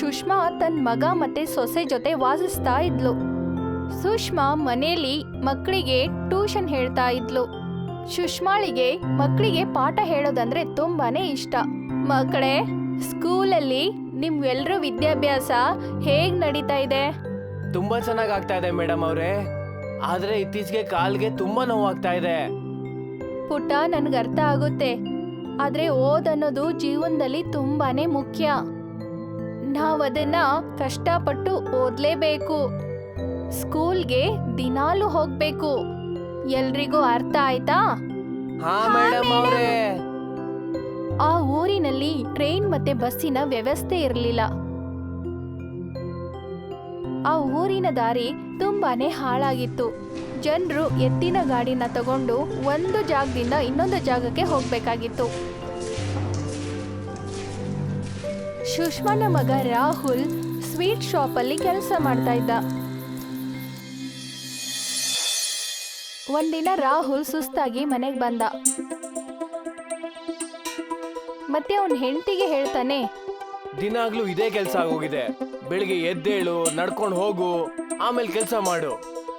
ಸುಷ್ಮಾ ತನ್ನ ಮಗ ಮತ್ತೆ ಸೊಸೆ ಜೊತೆ ವಾಸಿಸ್ತಾ ಇದ್ಲು. ಸುಷ್ಮಾ ಮನೆಯಲ್ಲಿ ಮಕ್ಕಳಿಗೆ ಟ್ಯೂಷನ್ ಹೇಳ್ತಾ ಇದ್ಲು. ಸುಷ್ಮಾಳಿಗೆ ಮಕ್ಕಳಿಗೆ ಪಾಠ ಹೇಳೋದಂದ್ರೆ ತುಂಬಾನೇ ಇಷ್ಟ. ಮಕ್ಕಳೇ ಸ್ಕೂಲಲ್ಲಿ ನಿಮ್ಗೆಲ್ರ ವಿದ್ಯಾಭ್ಯಾಸ ಹೇಗ್ ನಡೀತಾ ಇದೆ? ತುಂಬಾ ಚೆನ್ನಾಗ್ ಆಗ್ತಾ ಇದೆ ಮೇಡಮ್ ಅವ್ರೆ. ಆದ್ರೆ ಇತ್ತೀಚೆಗೆ ಕಾಲ್ಗೆ ತುಂಬಾ ನೋವಾಗ್ತಾ ಇದೆ. ಪುಟ್ಟ ನನ್ಗೆ ಅರ್ಥ ಆಗುತ್ತೆ. ಆದ್ರೆ ಓದನ್ನೋದು ಜೀವನದಲ್ಲಿ ತುಂಬಾನೇ ಮುಖ್ಯ. ನಾವ್ ಅದನ್ನ ಕಷ್ಟಪಟ್ಟು ಓದ್ಲೇಬೇಕು. ಸ್ಕೂಲ್ಗೆ ದಿನಾಲು ಹೋಗ್ಬೇಕು. ಎಲ್ರಿಗೂ ಅರ್ಥ ಆಯ್ತಾ? ಹಾ ಮೇಡಮ್ madam. ಆ ಊರಿನಲ್ಲಿ ಟ್ರೈನ್ ಮತ್ತೆ ಬಸ್ಸಿನ ವ್ಯವಸ್ಥೆ ಇರಲಿಲ್ಲ. ಆ ಊರಿನ ದಾರಿ ತುಂಬಾನೇ ಹಾಳಾಗಿತ್ತು. ಜನರು ಎತ್ತಿನ ಗಾಡಿನ ತಗೊಂಡು ಒಂದು ಜಾಗದಿಂದ ಇನ್ನೊಂದು ಜಾಗಕ್ಕೆ ಹೋಗ್ಬೇಕಾಗಿತ್ತು. ಸುಷ್ಮನ ಮಗ ರಾಹುಲ್ ಸ್ವೀಟ್ ಶಾಪಲ್ಲಿ ಕೆಲಸ ಮಾಡ್ತಾ ಇದ್ದ. ಒಂದಿನ ರಾಹುಲ್ ಸುಸ್ತಾಗಿ ಮನೆಗೆ ಬಂದ. ಮತ್ತೆ ಅವನ ಹೆಂಡತಿಗೆ ಹೇಳ್ತಾನೆ ದಿನಾಗ್ಲೂ ಇದೇ ಕೆಲಸ ಆಗೋಗಿದೆ. ಬೆಳಿಗ್ಗೆ ಎದ್ದೇಳು, ನಡ್ಕೊಂಡು ಹೋಗು, ಆಮೇಲೆ ಕೆಲಸ ಮಾಡು.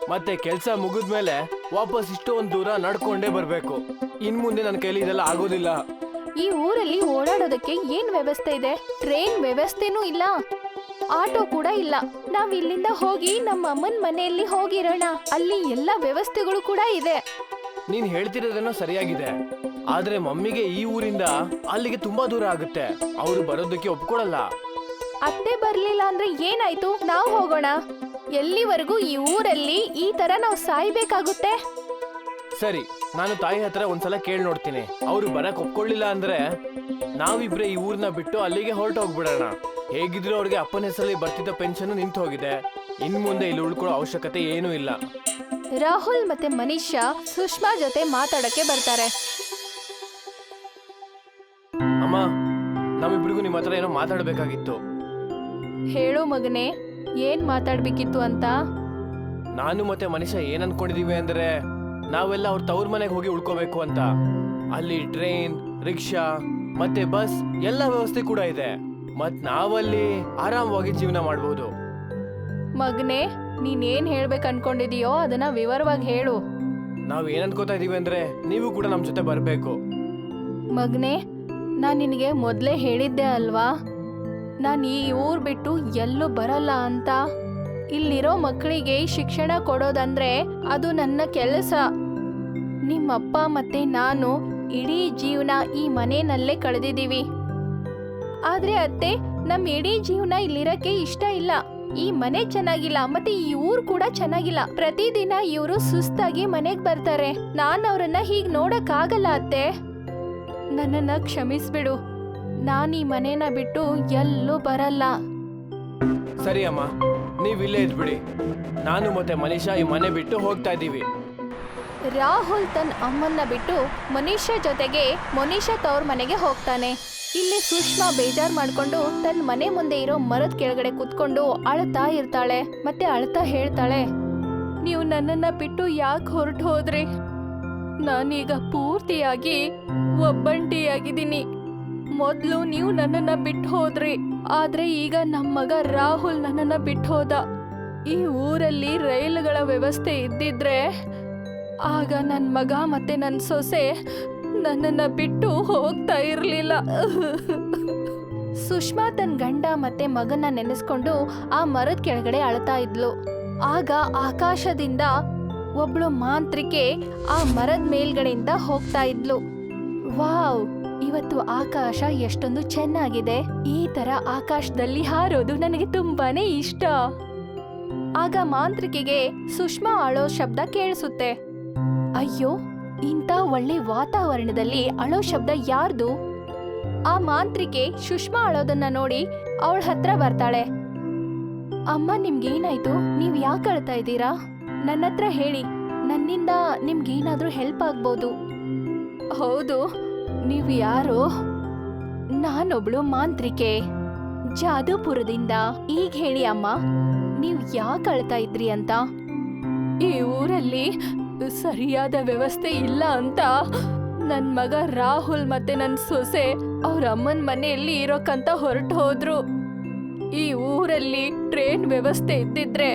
ಮತ್ತೆ ಕೆಲಸ ಮುಗಿದ್ಮೇಲೆ ವಾಪಸ್ ಇಷ್ಟೊಂದು ದೂರ ನಡ್ಕೊಂಡೇ ಬರಬೇಕು. ಇನ್ ಮುಂದೆ ನನ್ನ ಕೈಲಿ ಇದೆಲ್ಲ ಆಗೋದಿಲ್ಲ. ಈ ಊರಲ್ಲಿ ಓಡಾಡೋದಕ್ಕೆ ಏನ್ ವ್ಯವಸ್ಥೆ ಇದೆ? ಟ್ರೈನ್ ವ್ಯವಸ್ಥೆನೂ ಇಲ್ಲ. ಆಟೋ ಕೂಡ ಇಲ್ಲ. ನಾವ್ ಇಲ್ಲಿಂದ ಹೋಗಿ ನಮ್ಮ ಅಮ್ಮನ ಮನೆಯಲ್ಲಿ ಹೋಗಿರೋಣ. ಅಲ್ಲಿ ಎಲ್ಲ ವ್ಯವಸ್ಥೆಗಳು ಕೂಡ ಇದೆ. ನೀನ್ ಹೇಳ್ತಿರೋದೇನೋ ಸರಿಯಾಗಿದೆ. ಆದ್ರೆ ಮಮ್ಮಿಗೆ ಈ ಊರಿಂದ ಅಲ್ಲಿಗೆ ತುಂಬಾ ದೂರ ಆಗುತ್ತೆ. ಅವರು ಬರೋದಕ್ಕೆ ಒಪ್ಕೊಳಲ್ಲ. ಅತ್ತೆ ಬರ್ಲಿಲ್ಲ ಅಂದ್ರೆ ಏನಾಯ್ತು? ನಾವು ಹೋಗೋಣ. ಎಲ್ಲಿವರೆಗೂ ಈ ಊರಲ್ಲಿ ಈ ತರ ನಾವು ಸಾಯ್ಬೇಕಾಗುತ್ತೆ? ಸರಿ. ನಾನು ತಾಯಿ ಹತ್ರ ಒಂದ್ಸಲ ಕೇಳಿ ನೋಡ್ತೀನಿ. ಅವ್ರು ಬರಕ್ ಒಪ್ಕೊಳ್ಳಿಲ್ಲ ಅಂದ್ರೆ ನಾವಿಬ್ರೆ ಈ ಊರ್ನ ಬಿಟ್ಟು ಅಲ್ಲಿಗೆ ಹೊರಟು ಹೋಗ್ಬಿಡೋಣ ಹೇಗಿದ್ರು ಅವ್ರಿಗೆ ಅಪ್ಪನ ಹೆಸರಲ್ಲಿ ಬರ್ತಿದ್ದ ಪೆನ್ಷನ್ ನಿಂತು ಹೋಗಿದೆ ಇನ್ ಮುಂದೆ ಇಲ್ಲಿ ಉಳ್ಕೊಳ್ಳೋ ಅವಶ್ಯಕತೆ ಏನೂ ಇಲ್ಲ. ರಾಹುಲ್ ಮತ್ತೆ ಮನೀಷಾ ಸುಷ್ಮಾ ಜೊತೆ ಮಾತಾಡಕ್ಕೆ ಬರ್ತಾರೆ. ಅಮ್ಮ ನಮ್ಮಿಬ್ರಿಗೂ ನಿಮ್ಮ ಹತ್ರ ಏನೋ ಮಾತಾಡ್ಬೇಕಾಗಿತ್ತು. ಹೇಳು ಮಗನೇ ಏನ್ ಮಾತಾಡ್ಬೇಕಿತ್ತು ಅಂತ? ನಾನು ಮತ್ತೆ ಮನುಷ್ಯ ಏನ್ ಅನ್ಕೊಂಡಿದೀವಿ ಅಂದ್ರೆ ನಾವೆಲ್ಲ ಅವ್ರ ತವ್ರ ಮನೆಗೆ ಹೋಗಿ ಉಳ್ಕೋಬೇಕು ಅಂತ. ಅಲ್ಲಿ ಟ್ರೈನ್ ರಿಕ್ಷಾ ಮತ್ತೆ ಬಸ್ ಎಲ್ಲ ವ್ಯವಸ್ಥೆ ಕೂಡ ಇದೆ. ಮತ್ ನಾವಲ್ಲಿ ಆರಾಮವಾಗಿ ಜೀವನ ಮಾಡ್ಬೋದು. ಮಗನೇ ನೀನೇನ್ ಹೇಳ್ಬೇಕು ಅನ್ಕೊಂಡಿದೀಯೋ ಅದನ್ನ ವಿವರವಾಗಿ ಹೇಳು. ನಾವ್ ಏನ್ ಅನ್ಕೋತಾ ಇದೀವಿ ಅಂದ್ರೆ ನೀವು ಕೂಡ ನಮ್ ಜೊತೆ ಬರ್ಬೇಕು. ಮಗನೇ ನಾನು ನಿನಗೆ ಮೊದಲೇ ಹೇಳಿದ್ದೆ ಅಲ್ವಾ? ನಾನು ಈ ಊರ್ ಬಿಟ್ಟು ಎಲ್ಲೂ ಬರಲ್ಲ ಅಂತ. ಇಲ್ಲಿರೋ ಮಕ್ಕಳಿಗೆ ಶಿಕ್ಷಣ ಕೊಡೋದಂದ್ರೆ ಅದು ನನ್ನ ಕೆಲಸ. ನಿಮ್ಮಪ್ಪ ಮತ್ತೆ ನಾನು ಇಡೀ ಜೀವನ ಈ ಮನೆಯಲ್ಲೇ ಕಳೆದಿದ್ದೀವಿ. ಆದ್ರೆ ಅತ್ತೆ ನಮ್ಮ ಇಡೀ ಜೀವನ ಇಲ್ಲಿರಕ್ಕೆ ಇಷ್ಟ ಇಲ್ಲ. ಈ ಮನೆ ಚೆನ್ನಾಗಿಲ್ಲ ಮತ್ತೆ ಈ ಊರ್ ಕೂಡ ಚೆನ್ನಾಗಿಲ್ಲ. ಪ್ರತಿದಿನ ಇವರು ಸುಸ್ತಾಗಿ ಮನೆಗ್ ಬರ್ತಾರೆ. ನಾನು ಅವ್ರನ್ನ ಹೀಗ್ ನೋಡಕ್ ಆಗಲ್ಲ ಅತ್ತೆ. ನನ್ನನ್ನ ಕ್ಷಮಿಸ್ಬಿಡು. ನಾನು ಈ ಮನೇನ ಬಿಟ್ಟು ಎಲ್ಲೂ ಬರಲ್ಲ. ಸರಿ ಅಮ್ಮ. ನೀವ್ ಇಲ್ಲೇ ಇದ್ಬಿಡಿ. ನಾನು ಮತ್ತೆ ಮನೀಷಾ ಈ ಮನೆ ಬಿಟ್ಟು ಹೋಗ್ತಾ ಇದ್ದೀವಿ. ರಾಹುಲ್ ತನ್ನ ಅಮ್ಮನ್ನ ಬಿಟ್ಟು ಮನೀಷಾ ಜೊತೆಗೆ ಮನೀಷಾ ತವ್ರ ಮನೆಗೆ ಹೋಗ್ತಾನೆ. ಇಲ್ಲಿ ಸುಷ್ಮಾ ಬೇಜಾರ್ ಮಾಡ್ಕೊಂಡು ತನ್ನ ಮನೆ ಮುಂದೆ ಇರೋ ಮರದ ಕೆಳಗಡೆ ಕುತ್ಕೊಂಡು ಅಳ್ತಾ ಇರ್ತಾಳೆ, ಮತ್ತೆ ಅಳ್ತಾ ಹೇಳ್ತಾಳೆ, ನೀವು ನನ್ನನ್ನ ಬಿಟ್ಟು ಯಾಕೆ ಹೊರಟು ಹೋದ್ರಿ? ನಾನೀಗ ಪೂರ್ತಿಯಾಗಿ ಒಬ್ಬಂಟಿಯಾಗಿದ್ದೀನಿ. ಮೊದ್ಲು ನೀವು ನನ್ನನ್ನ ಬಿಟ್ಟು ಹೋದ್ರಿ. ಆದ್ರೆ ಈಗ ನಮ್ಮ ಮಗ ರಾಹುಲ್ ನನ್ನನ್ನ ಬಿಟ್ಟು ಹೋದ ಈ ಊರಲ್ಲಿ ರೈಲುಗಳ ವ್ಯವಸ್ಥೆ ಇದ್ದಿದ್ರೆ ಆಗ ನನ್ನ ಮಗ ಮತ್ತೆ ನನ್ನ ಸೊಸೆ ನನ್ನನ್ನ ಬಿಟ್ಟು ಹೋಗ್ತಾ ಇರಲಿಲ್ಲ. ಸುಷ್ಮಾ ತನ್ನ ಗಂಡ ಮತ್ತೆ ಮಗನ ನೆನೆಸ್ಕೊಂಡು ಆ ಮರದ ಕೆಳಗಡೆ ಅಳ್ತಾ ಇದ್ಲು. ಆಗ ಆಕಾಶದಿಂದ ಒಬ್ಳು ಮಾಂತ್ರಿಕೆ ಆ ಮರದ ಮೇಲ್ಗಡೆಯಿಂದ ಹೋಗ್ತಾ ಇದ್ಲು. ವಾವ್, ಇವತ್ತು ಆಕಾಶ ಎಷ್ಟೊಂದು ಚೆನ್ನಾಗಿದೆ. ಈ ತರ ಆಕಾಶದಲ್ಲಿ ಹಾರೋದು ನನಗೆ ತುಂಬಾನೇ ಇಷ್ಟ. ಆಗ ಮಾಂತ್ರಿಕೆಗೆ ಸುಷ್ಮಾ ಅಳೋ ಶಬ್ದ ಕೇಳಿಸುತ್ತೆ. ಅಯ್ಯೋ, ಇಂಥ ಒಳ್ಳೆ ವಾತಾವರಣದಲ್ಲಿ ಅಳೋ ಶಬ್ದ ಯಾರ್ದು? ಆ ಮಾಂತ್ರಿಕೆ ಸುಷ್ಮಾ ಅಳೋದನ್ನ ನೋಡಿ ಅವಳ ಹತ್ರ ಬರ್ತಾಳೆ. ಅಮ್ಮ, ನಿಮ್ಗೇನಾಯ್ತು? ನೀವ್ ಯಾಕೆ ಅಳ್ತಾ ಇದ್ದೀರಾ? ನನ್ನ ಹತ್ರ ಹೇಳಿ. ನನ್ನಿಂದ ನಿಮ್ಗೇನಾದ್ರೂ ಹೆಲ್ಪ್ ಆಗ್ಬೋದು. ಹೌದು, ನೀವು ಯಾರು? ನಾನೊಬ್ಳು ಮಾಂತ್ರಿಕೆ. ಜಾದೂಪುರದಿಂದ ಈಗ ಹೇಳಿ ಅಮ್ಮ, ನೀವು ಯಾಕೆ ಅಳ್ತಾ ಇದ್ರಿ ಅಂತ? ಈ ಊರಲ್ಲಿ ಸರಿಯಾದ ವ್ಯವಸ್ಥೆ ಇಲ್ಲ ಅಂತ. ನನ್ನ ಮಗ ರಾಹುಲ್ ಮತ್ತೆ ನನ್ನ ಸೊಸೆ ಅವ್ರ ಅಮ್ಮನ ಮನೆಯಲ್ಲಿ ಇರೋಕ್ಕಂತ ಹೊರಟು ಹೋದ್ರು. ಈ ಊರಲ್ಲಿ ಟ್ರೈನ್ ವ್ಯವಸ್ಥೆ ಇದ್ದಿದ್ರೆ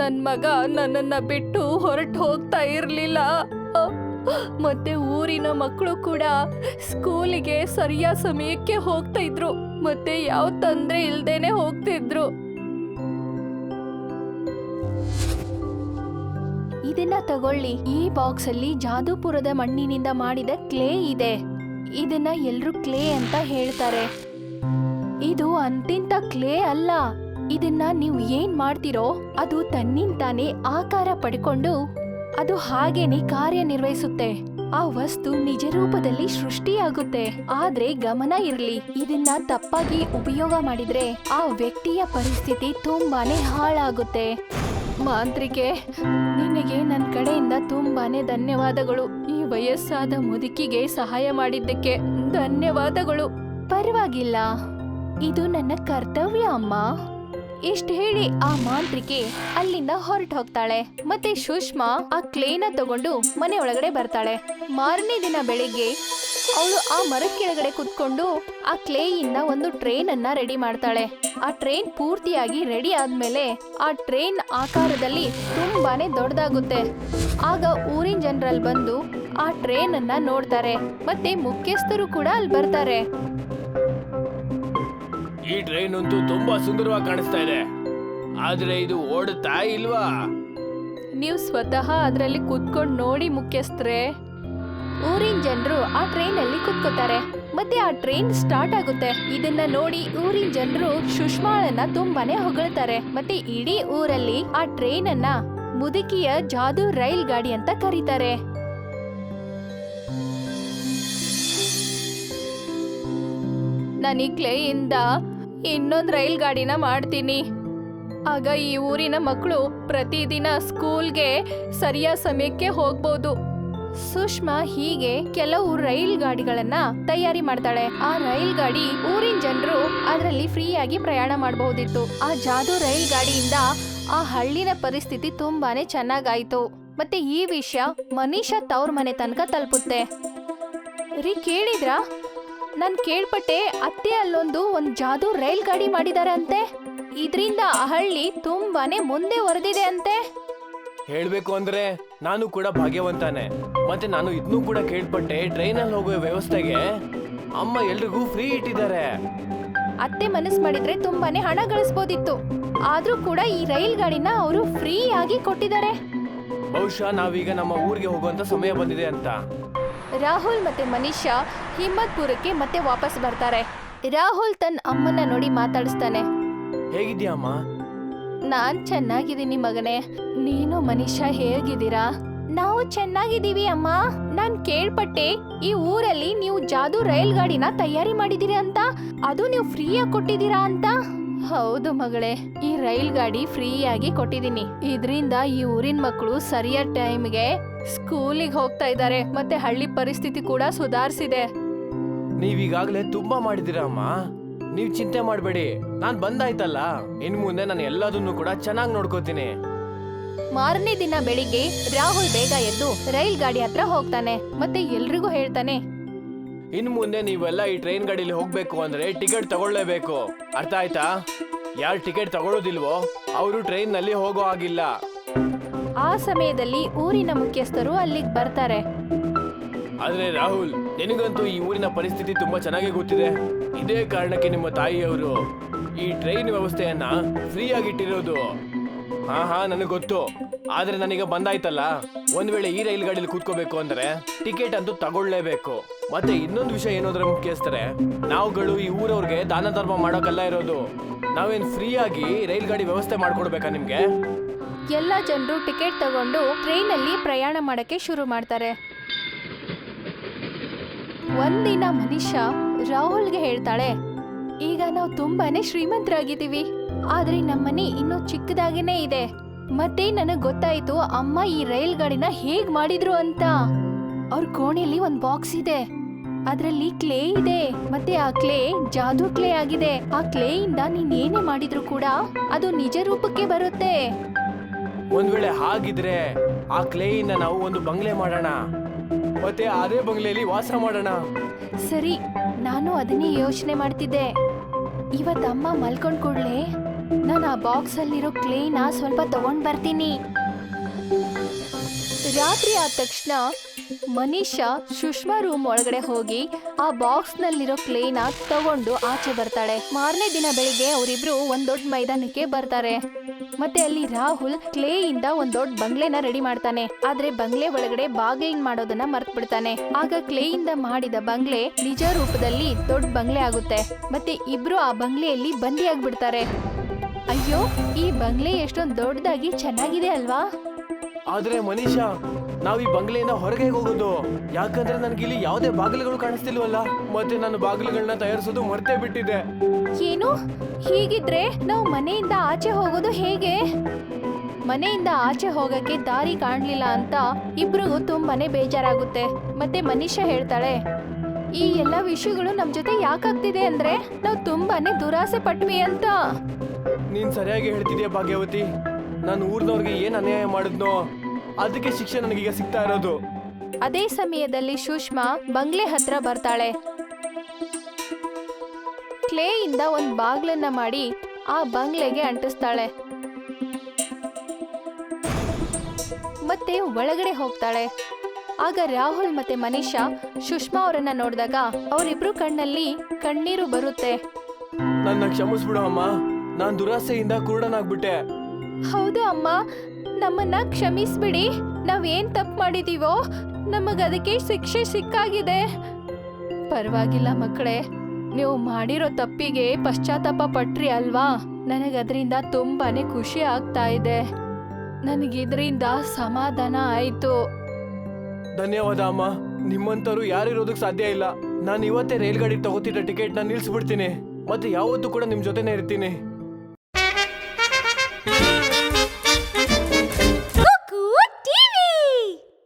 ನನ್ನ ಮಗ ನನ್ನನ್ನ ಬಿಟ್ಟು ಹೊರಟು ಹೋಗ್ತಾ ಇರ್ಲಿಲ್ಲ. ಮತ್ತೆ ಊರಿನ ಮಕ್ಕಳು ಕೂಡ ಸ್ಕೂಲಿಗೆ ಸರಿಯಾದ ಸಮಯಕ್ಕೆ ಹೋಗ್ತಾ ಇದ್ರು. ಮತ್ತೆ ಯಾವ ತೊಂದರೆ ಇಲ್ದೇನೆ ಹೋಗ್ತಿದ್ರು ಇದನ್ನ ತಗೊಳ್ಳಿ. ಈ ಬಾಕ್ಸ್ ಅಲ್ಲಿ ಜಾದೂಪುರದ ಮಣ್ಣಿನಿಂದ ಮಾಡಿದ ಕ್ಲೇ ಇದೆ. ಇದನ್ನ ಎಲ್ರು ಕ್ಲೇ ಅಂತ ಹೇಳ್ತಾರೆ. ಇದು ಅಂತಿಂತ ಕ್ಲೇ ಅಲ್ಲ. ಇದನ್ನ ನೀವು ಏನ್ ಮಾಡ್ತಿರೋ ಅದು ತನ್ನಿಂತಾನೆ ಆಕಾರ ಪಡ್ಕೊಂಡು ಅದು ಹಾಗೇನೆ ಕಾರ್ಯನಿರ್ವಹಿಸುತ್ತೆ. ಆ ವಸ್ತು ನಿಜ ರೂಪದಲ್ಲಿ ಸೃಷ್ಟಿಯಾಗುತ್ತೆ. ಆದ್ರೆ ಗಮನ ಇರಲಿ, ಇದನ್ನ ತಪ್ಪಾಗಿ ಉಪಯೋಗ ಮಾಡಿದ್ರೆ ಆ ವ್ಯಕ್ತಿಯ ಪರಿಸ್ಥಿತಿ ತುಂಬಾನೇ ಹಾಳಾಗುತ್ತೆ. ಮಾಂತ್ರಿಕೆ, ನಿನಗೆ ನನ್ನ ಕಡೆಯಿಂದ ತುಂಬಾನೇ ಧನ್ಯವಾದಗಳು. ಈ ವಯಸ್ಸಾದ ಮುದುಕಿಗೆ ಸಹಾಯ ಮಾಡಿದ್ದಕ್ಕೆ ಧನ್ಯವಾದಗಳು. ಪರವಾಗಿಲ್ಲ. ಇದು ನನ್ನ ಕರ್ತವ್ಯ, ಅಮ್ಮ. ಇಷ್ಟ ಹೇಳಿ ಆ ಮಾಂತ್ರಿಕೆ ಅಲ್ಲಿಂದ ಹೊರಟು ಹೋಗ್ತಾಳೆ. ಮತ್ತೆ ಸುಷ್ಮಾ ಆ ಕ್ಲೇನ ತಗೊಂಡು ಮನೆ ಒಳಗಡೆ ಬರ್ತಾಳೆ. ಮಾರನೇ ದಿನ ಬೆಳಿಗ್ಗೆ ಅವಳು ಆ ಮರ ಕೆಳಗಡೆ ಕುತ್ಕೊಂಡು ಆ ಕ್ಲೇಯಿಂದ ಒಂದು ಟ್ರೈನ್ ಅನ್ನ ರೆಡಿ ಮಾಡ್ತಾಳೆ. ಆ ಟ್ರೈನ್ ಪೂರ್ತಿಯಾಗಿ ರೆಡಿ ಆದ್ಮೇಲೆ ಆ ಟ್ರೈನ್ ಆಕಾರದಲ್ಲಿ ತುಂಬಾನೇ ದೊಡ್ಡದಾಗುತ್ತೆ. ಆಗ ಊರಿನ ಜನರಲ್ಲಿ ಬಂದು ಆ ಟ್ರೈನ್ ಅನ್ನ ನೋಡ್ತಾರೆ. ಮತ್ತೆ ಮುಖ್ಯಸ್ಥರು ಕೂಡ ಅಲ್ಲಿ ಬರ್ತಾರೆ. ಈ ಟ್ರೈನ್ ಅಂತೂ ತುಂಬಾ ಸುಂದರವಾಗಿ ಕಾಣಿಸ್ತಾ ಇದೆ. ಆದ್ರೆ ಇದು ಓಡುತ್ತಾ ಇಲ್ವಾ? ನೀವು ಸ್ವತಃ ಅದರಲ್ಲಿ ಕುತ್ಕೊಂಡು ನೋಡಿ ಮುಖ್ಯಸ್ಥರೇ. ಊರಿನ ಜನರು ಆ ಟ್ರೈನ್ ಅಲ್ಲಿ ಕುತ್ಕೋತಾರೆ. ಮತ್ತೆ ಆ ಟ್ರೈನ್ ಸ್ಟಾರ್ಟ್ ಆಗುತ್ತೆ. ಇದನ್ನ ನೋಡಿ ಊರಿನ ಜನರು ಸುಷ್ಮಾಳನ್ನ ತುಂಬಾನೇ ಹೊಗಳ್ತಾರೆ. ಮತ್ತೆ ಇಡೀ ಊರಲ್ಲಿ ಆ ಟ್ರೈನ್ ಅನ್ನ ಮುದುಕಿಯ ಜಾದು ರೈಲ್ ಗಾಡಿ ಅಂತ ಕರೀತಾರೆ. ನಾನು ಕ್ಲೇಯಿಂದ ಇನ್ನೊಂದು ರೈಲ್ ಗಾಡಿನ ಮಾಡ್ತೀನಿ. ಆಗ ಈ ಊರಿನ ಮಕ್ಕಳು ಪ್ರತಿದಿನ ಸ್ಕೂಲ್ಗೆ ಸರಿಯಾದ ಸಮಯಕ್ಕೆ ಹೋಗ್ಬೋದು. ಸುಷ್ಮಾ ಹೀಗೆ ಕೆಲವು ರೈಲ್ ಗಾಡಿಗಳನ್ನ ತಯಾರಿ ಮಾಡ್ತಾಳೆ. ಆ ರೈಲ್ ಗಾಡಿ ಊರಿನ ಜನರು ಅದರಲ್ಲಿ ಫ್ರೀಯಾಗಿ ಪ್ರಯಾಣ ಮಾಡಬಹುದಿತ್ತು. ಆ ಜಾದು ರೈಲ್ ಗಾಡಿಯಿಂದ ಆ ಹಳ್ಳಿನ ಪರಿಸ್ಥಿತಿ ತುಂಬಾನೇ ಚೆನ್ನಾಗಾಯ್ತು. ಮತ್ತೆ ಈ ವಿಷಯ ಮನೀಷಾ ತವ್ರ ಮನೆ ತನಕ ತಲುಪುತ್ತೆ. ರೀ ಕೇಳಿದ್ರಾ? ನಾನ್ ಕೇಳ್ಪಟ್ಟೆ ಅತ್ತೆ ಅಲ್ಲೊಂದು ಒಂದ್ ಜಾದೂ ರೈಲ್ ಗಾಡಿ ಮಾಡಿದಾರೆ ಅಂತೆ. ಇದ್ರಿಂದ ಆ ಹಳ್ಳಿ ತುಂಬಾನೇ ಮುಂದೆ ಹೊರದಿದೆ ಅಂತೆ. ಹೇಳ್ಬೇಕು ಅಂದ್ರೆ ನಾನು ಕೂಡ ಭಾಗ್ಯವಂತಾನೆ. ಮತ್ತೆ ನಾನು ಇದನ್ನೂ ಕೂಡ ಕೇಳ್ಪಟ್ಟೆ ಟ್ರೈನಲ್ಲಿ ಹೋಗುವ ವ್ಯವಸ್ಥೆಗೆ. ಅಮ್ಮ ಎಲ್ರಿಗೂ ಫ್ರೀ ಇಟ್ಟಿದ್ದಾರೆ. ಅತ್ತೆ ಮನಸ್ ಮಾಡಿದ್ರೆ ತುಂಬಾನೇ ಹಣ ಗಳಿಸ್ಬೋದಿತ್ತು. ಆದ್ರೂ ಕೂಡ ಈ ರೈಲ್ ಗಾಡಿನ ಅವರು ಫ್ರೀ ಆಗಿ ಕೊಟ್ಟಿದ್ದಾರೆ. ಬಹುಶಃ ನಾವೀಗ ನಮ್ಮ ಊರಿಗೆ ಹೋಗುವಂತ ಸಮಯ ಬಂದಿದೆ ಅಂತ. ರಾಹುಲ್ ಮತ್ತೆ ಮನೀಷಾ ಹಿಮ್ಮತ್ಪುರಕ್ಕೆ ಮತ್ತೆ ವಾಪಸ್ ಬರ್ತಾರೆ. ರಾಹುಲ್ ತನ್ನ ಅಮ್ಮನ ನೋಡಿ ಮಾತಾಡಿಸ್ತಾನೆ. ಹೇಗಿದ್ಯಾಮ್ಮ ನಾನ್ ಚೆನ್ನಾಗಿದ್ದೀನಿ ಮಗನೇ. ನೀನು ಮನೀಷಾ ಹೇಗಿದ್ದೀರಾ? ನಾವು ಚೆನ್ನಾಗಿದ್ದೀವಿ ಅಮ್ಮ. ನಾನ್ ಕೇಳ್ಪಟ್ಟೆ ಈ ಊರಲ್ಲಿ ನೀವು ಜಾದು ರೈಲ್ ಗಾಡಿನ ತಯಾರಿ ಮಾಡಿದಿರಿ ಅಂತ. ಅದು ನೀವು ಫ್ರೀಯಾಗಿ ಕೊಟ್ಟಿದ್ದೀರಾ ಅಂತ. ಹೌದು ಮಗಳೇ ಈ ರೈಲ್ ಗಾಡಿ ಫ್ರೀಯಾಗಿ ಕೊಟ್ಟಿದ್ದೀನಿ. ಇದರಿಂದ ಈ ಊರಿನ ಮಕ್ಕಳು ಸರಿಯಾದ ಟೈಮ್ಗೆ ಸ್ಕೂಲಿಗೆ ಹೋಗ್ತಾ ಇದ್ದಾರೆ ಮತ್ತೆ ಹಳ್ಳಿ ಪರಿಸ್ಥಿತಿ ಕೂಡ ಸುಧಾರಿಸಿದೆ. ನೀವೀಗಾಗಲೇ ತುಂಬಾ ಮಾಡಿದಿರ ಅಮ್ಮ? ನೀವ್ ಚಿಂತೆ ಮಾಡಬೇಡಿ ನಾನು ಬಂದಾಯ್ತಲ್ಲ. ಇನ್ ಮುಂದೆ ನಾನು ಎಲ್ಲದನ್ನು ಕೂಡ ಚೆನ್ನಾಗಿ ನೋಡ್ಕೋತೀನಿ. ಮಾರನೇ ದಿನ ಬೆಳಿಗ್ಗೆ ರಾಹುಲ್ ಬೇಗ ಎದ್ದು ರೈಲ್ ಗಾಡಿ ಹತ್ರ ಹೋಗ್ತಾನೆ ಮತ್ತೆ ಎಲ್ರಿಗೂ ಹೇಳ್ತಾನೆ ಇನ್ ಮುಂದೆ ನೀವೆಲ್ಲ ಈ ಟ್ರೈನ್ ಗಾಡಿಲಿ ಹೋಗ್ಬೇಕು ಅಂದ್ರೆ ಟಿಕೆಟ್ ತಗೊಳ್ಳೇಬೇಕು. ಅರ್ಥ ಆಯ್ತಾ ಯಾರು ಟಿಕೆಟ್ ತಗೊಳ್ಳೋದಿಲ್ವೋ ಅವರು ಟ್ರೈನ್ನಲ್ಲಿ ಹೋಗೋ ಆಗಿಲ್ಲ ಆ ಸಮಯದಲ್ಲಿ ಊರಿನ ಮುಖ್ಯಸ್ಥರು ಅಲ್ಲಿಗೆ ಬರ್ತಾರೆ. ಆದ್ರೆ ರಾಹುಲ್ ನಿನಗಂತೂ ಈ ಊರಿನ ಪರಿಸ್ಥಿತಿ ತುಂಬಾ ಚೆನ್ನಾಗಿ ಗೊತ್ತಿದೆ. ಇದೇ ಕಾರಣಕ್ಕೆ ನಿಮ್ಮ ತಾಯಿಯವರು ಈ ಟ್ರೈನ್ ವ್ಯವಸ್ಥೆಯನ್ನ ಫ್ರೀ ಆಗಿಟ್ಟಿರೋದು ಹಾ ಹಾ ನನಗೆ ಗೊತ್ತು. ಆದ್ರೆ ನನಗೆ ಬಂದಾಯ್ತಲ್ಲ. ಒಂದ್ ವೇಳೆ ಈ ರೈಲ್ ಗಾಡಿಲಿ ಕೂತ್ಕೋಬೇಕು ಅಂದ್ರೆ ಟಿಕೆಟ್ ಅಂತೂ ತಗೊಳ್ಳೇಬೇಕು. ಮತ್ತೆ ಇನ್ನೊಂದು ವಿಷಯ ಏನಂದ್ರೆ ಮುಖ್ಯಸ್ಥರೆ, ನಾವುಗಳು ಈ ಊರವ್ರಿಗೆ ದಾನ ಧರ್ಮ ಮಾಡೋಕಲ್ಲ ಇರೋದು. ನಾವೇನ್ ಫ್ರೀ ಆಗಿ ರೈಲ್ ಗಾಡಿ ವ್ಯವಸ್ಥೆ ಮಾಡ್ಕೊಡ್ಬೇಕಾ ನಿಮ್ಗೆ? ಎಲ್ಲ ಜನರು ಟಿಕೆಟ್ ತಗೊಂಡು ಟ್ರೈನಲ್ಲಿ ಪ್ರಯಾಣ ಮಾಡಕ್ಕೆ ಶುರು ಮಾಡ್ತಾರೆ. ಒಂದಿನ ಮನುಷ್ಯ ರಾಹುಲ್ಗೆ ಹೇಳ್ತಾಳೆ, ಈಗ ನಾವು ತುಂಬಾನೇ ಶ್ರೀಮಂತರಾಗಿದ್ದೀವಿ. ಆದ್ರೆ ನಮ್ಮನೆ ಇನ್ನೂ ಚಿಕ್ಕದಾಗೇನೆ ಇದೆ. ಮತ್ತೆ ನನಗೆ ಗೊತ್ತಾಯ್ತು ಅಮ್ಮ ಈ ರೈಲ್ ಗಾಡಿನ ಹೇಗ್ ಮಾಡಿದ್ರು ಅಂತ. ಅವ್ರ ಕೋಣೆಯಲ್ಲಿ ಒಂದ್ ಬಾಕ್ಸ್ ಇದೆ. ಅದ್ರಲ್ಲಿ ಕ್ಲೇ ಇದೆ. ಮತ್ತೆ ಆ ಕ್ಲೇ ಜಾದೂ ಕ್ಲೇ ಆಗಿದೆ. ಆ ಕ್ಲೇ ಇಂದ ನೀನ್ ಏನೇ ಮಾಡಿದ್ರು ಕೂಡ ಅದು ನಿಜ ರೂಪಕ್ಕೆ ಬರುತ್ತೆ. ಒಂದ್ ವೇಳೆ ಹಾಗಿದ್ರೆ ಆ ಕ್ಲೇಯಿಂದ ನಾವು ಒಂದು ಬಂಗ್ಲೆ ಮಾಡೋಣ. ಮತ್ತೆ ಅದೇ ಬಂಗ್ಲೆಯಲ್ಲಿ ವಾಸ ಮಾಡೋಣ. ಸರಿ ನಾನು ಅದನ್ನೇ ಯೋಚನೆ ಮಾಡ್ತಿದ್ದೆ. ಇವತ್ತಮ್ಮ ಮಲ್ಕೊಂಡ್ ಕೂಡ್ಲೆ ನಾನು ಆ ಬಾಕ್ಸ್ ಅಲ್ಲಿರೋ ಕ್ಲೇನ ಸ್ವಲ್ಪ ತಗೊಂಡ್ ಬರ್ತೀನಿ. ರಾತ್ರಿ ಆದ ತಕ್ಷಣ ಮನೀಷಾ ಸುಷ್ಮಾ ರೂಮ್ ಒಳಗಡೆ ಹೋಗಿ ಆ ಬಾಕ್ಸ್ ನಲ್ಲಿರೋ ಕ್ಲೇನ ತಗೊಂಡು ಆಚೆ ಬರ್ತಾಳೆ. ಮಾರನೇ ದಿನ ಬೆಳಿಗ್ಗೆ ಅವರಿಬ್ರು ಒಂದ್ ದೊಡ್ಡ ಮೈದಾನಕ್ಕೆ ಬರ್ತಾರೆ. ಮತ್ತೆ ಅಲ್ಲಿ ರಾಹುಲ್ ಕ್ಲೇ ಇಂದ ಒಂದ್ ದೊಡ್ಡ ಬಂಗ್ಲೆನ ರೆಡಿ ಮಾಡ್ತಾನೆ. ಆದ್ರೆ ಬಂಗ್ಲೆ ಒಳಗಡೆ ಬಾಗಿಲಿಂಗ್ ಮಾಡೋದನ್ನ ಮರ್ತ್ ಬಿಡ್ತಾನೆ ಆಗ ಕ್ಲೇ ಇಂದ ಮಾಡಿದ ಬಂಗ್ಲೆ ನಿಜ ರೂಪದಲ್ಲಿ ದೊಡ್ಡ ಬಂಗ್ಲೆ ಆಗುತ್ತೆ. ಮತ್ತೆ ಇಬ್ರು ಆ ಬಂಗ್ಲೆಯಲ್ಲಿ ಬಂದಿ ಆಗ್ಬಿಡ್ತಾರೆ ಅಯ್ಯೋ, ಈ ಬಂಗ್ಲೆ ಎಷ್ಟೊಂದು ದೊಡ್ಡದಾಗಿ ಚೆನ್ನಾಗಿದೆ ಅಲ್ವಾ? ಆದ್ರೆ ಮನೀಷಾ ನಾವ್ ಈ ಬಂಗ್ಲೆಯಿಂದ ಹೊರಗೆ ಹೇಗ್ ಹೋಗೋದು. ಯಾಕಂದ್ರೆ ನನ್ಗೆ ಇಲ್ಲಿ ಯಾವುದೇ ಬಾಗಿಲುಗಳು ಕಾಣಿಸ್ತಿಲ್ವಲ್ಲ? ಮತ್ತೆ ನಾನು ಬಾಗಿಲುಗಳನ್ನ ತಯಾರಿಸೋದು ಮರ್ತೆ ಬಿಟ್ಟಿದ್ದೆ. ಏನು? ಹೀಗಿದ್ರೆ ನಾವು ಮನೆಯಿಂದ ಆಚೆ ಹೋಗೋದು ಹೇಗೆ? ಮನೆಯಿಂದ ಆಚೆ ಹೋಗಕ್ಕೆ ದಾರಿ ಕಾಣ್ಲಿಲ್ಲ ಅಂತ ಇಬ್ರಿಗೂ ತುಂಬಾನೇ ಬೇಜಾರಾಗುತ್ತೆ. ಮತ್ತೆ ಮನೀಷ ಹೇಳ್ತಾಳೆ ಈ ಎಲ್ಲ ವಿಷಯಗಳು ನಮ್ ಜೊತೆ ಯಾಕಾಗ್ತಿದೆ ಅಂದ್ರೆ ನಾವು ತುಂಬಾನೇ ದುರಾಸೆ ಪಟ್ವಿ ಅಂತ. ನೀನ್ ಸರಿಯಾಗಿ ಹೇಳ್ತಿದ್ಯಾ ಭಾಗ್ಯವತಿ? ನಾನು ಊರ್ನವ್ರಿಗೆ ಏನ್ ಅನ್ಯಾಯ ಮಾಡಿದ್ನೋ ಅದಕ್ಕೆ ಶಿಕ್ಷೆ ನನಗೀಗ ಸಿಗ್ತಾ ಇರೋದು. ಅದೇ ಸಮಯದಲ್ಲಿ ಸುಷ್ಮಾ ಬಂಗ್ಲೆ ಹತ್ರ ಬರ್ತಾಳೆ. ಕ್ಲೇ ಇಂದ ಒಂದ್ ಬಾಗ್ಲನ್ನ ಮಾಡಿ ಆ ಬಂಗ್ಲೆಗೆ ಅಂಟಿಸ್ತಾಳೆ. ಮತ್ತೆ ಒಳಗಡೆ ಹೋಗ್ತಾಳೆ. ಆಗ ರಾಹುಲ್ ಮತ್ತೆ ಮನೀಷಾ ಸುಷ್ಮಾ ಅವರನ್ನ ನೋಡಿದಾಗ ಅವರಿಬ್ರು ಕಣ್ಣಲ್ಲಿ ಕಣ್ಣೀರು ಬರುತ್ತೆ. ನನ್ನ ಕ್ಷಮಿಸ್ಬಿಡು ಅಮ್ಮ. ನಾನ್ ದುರಾಸೆಯಿಂದ ಕುರುಡನಾಗ್ಬಿಟ್ಟೆ. ಹೌದು ಅಮ್ಮ, ನಮ್ಮನ್ನ ಕ್ಷಮಿಸ್ಬಿಡಿ. ನಾವೇನ್ ತಪ್ಪು ಮಾಡಿದೀವೋ ನಮಗದಕ್ಕೆ ಶಿಕ್ಷೆ ಸಿಕ್ಕಾಗಿದೆ. ಪರವಾಗಿಲ್ಲ ಮಕ್ಕಳೇ, ನೀವು ಮಾಡಿರೋ ತಪ್ಪಿಗೆ ಪಶ್ಚಾತ್ತಾಪ ಪಟ್ರಿ ಅಲ್ವಾ? ನನಗದ್ರಿಂದ ತುಂಬಾನೇ ಖುಷಿ ಆಗ್ತಾ ಇದೆ. ನನಗಿದ್ರಿಂದ ಸಮಾಧಾನ ಆಯ್ತು. ಧನ್ಯವಾದ ಅಮ್ಮ ನಿಮ್ಮಂತರು ಯಾರಿರೋದಕ್ ಸಾಧ್ಯ ಇಲ್ಲ. ನಾನು ಇವತ್ತೇ ರೈಲ್ಗಾಡಿ ತಗೋತಿದ್ದ ಟಿಕೆಟ್ನ ನಿಲ್ಸ್ಬಿಡ್ತೀನಿ. ಮತ್ತೆ ಯಾವತ್ತೂ ಕೂಡ ನಿಮ್ ಜೊತೆನೇ ಇರ್ತೀನಿ.